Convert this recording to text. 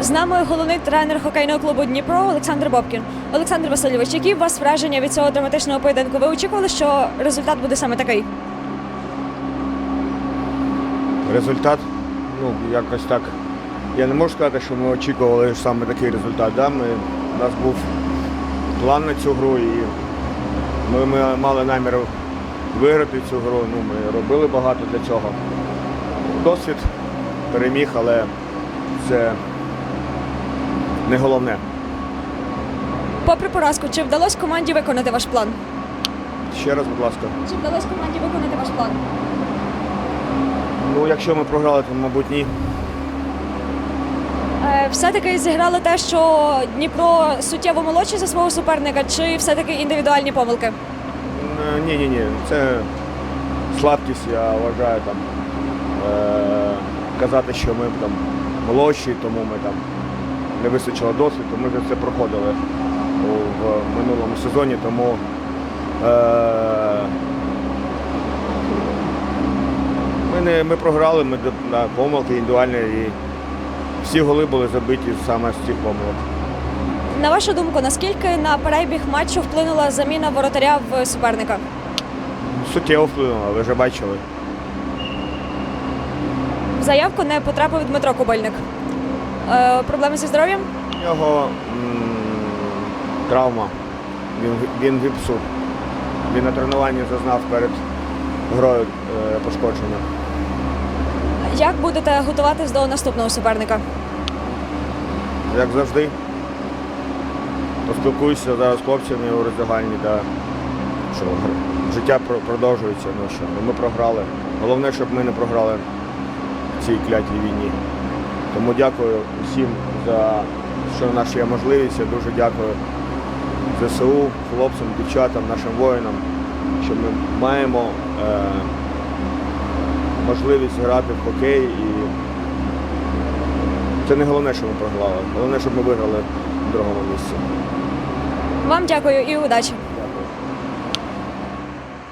З нами головний тренер хокейного клубу Дніпро Олександр Бобкін. Олександр Васильович, які у вас враження від цього драматичного поєдинку? Ви очікували, що результат буде саме такий? Результат, ну, якось так. Я не можу сказати, що ми очікували саме такий результат. Да? Ми, у нас був план на цю гру і ми, ми мали намір виграти цю гру. Ну, ми робили багато для цього. Досвід переміг, але це не головне. Попри поразку, чи вдалося команді виконати ваш план? Ще раз, будь ласка. Чи вдалося команді виконати ваш план? Ну, якщо ми програли, то мабуть ні. Е, Все-таки зіграло те, що Дніпро суттєво молодший за свого суперника, чи все-таки індивідуальні помилки? Ні, ні, ні. Це слабкість, я вважаю там. Е- казати, що ми там молодші, тому ми там не вистачило досвіду. Ми вже це проходили в минулому сезоні, тому е- ми, не, ми програли, ми на помилки індивідуальні і всі голи були забиті саме з цих помилок. На вашу думку, наскільки на перебіг матчу вплинула заміна воротаря в суперника? Суттєво вплинуло, ви вже бачили. В заявку не потрапив Дмитро Кубельник. Е, проблеми зі здоров'ям? У нього травма. Він, він гіпсу. Він на тренуванні зазнав перед грою е, пошкодження. Як будете готуватись до наступного суперника? Як завжди, поспілкуюся зараз з хлопцями у роздягальні, да, що життя продовжується. Ну, що, ми програли. Головне, щоб ми не програли в цій клятій війні. Тому дякую всім за що в нас є можливість. Я дуже дякую ЗСУ, хлопцям, дівчатам, нашим воїнам, що ми маємо е, можливість грати в хокей. І це не головне, що ми програли. Головне, щоб ми виграли в другому місці. Вам дякую і удачі.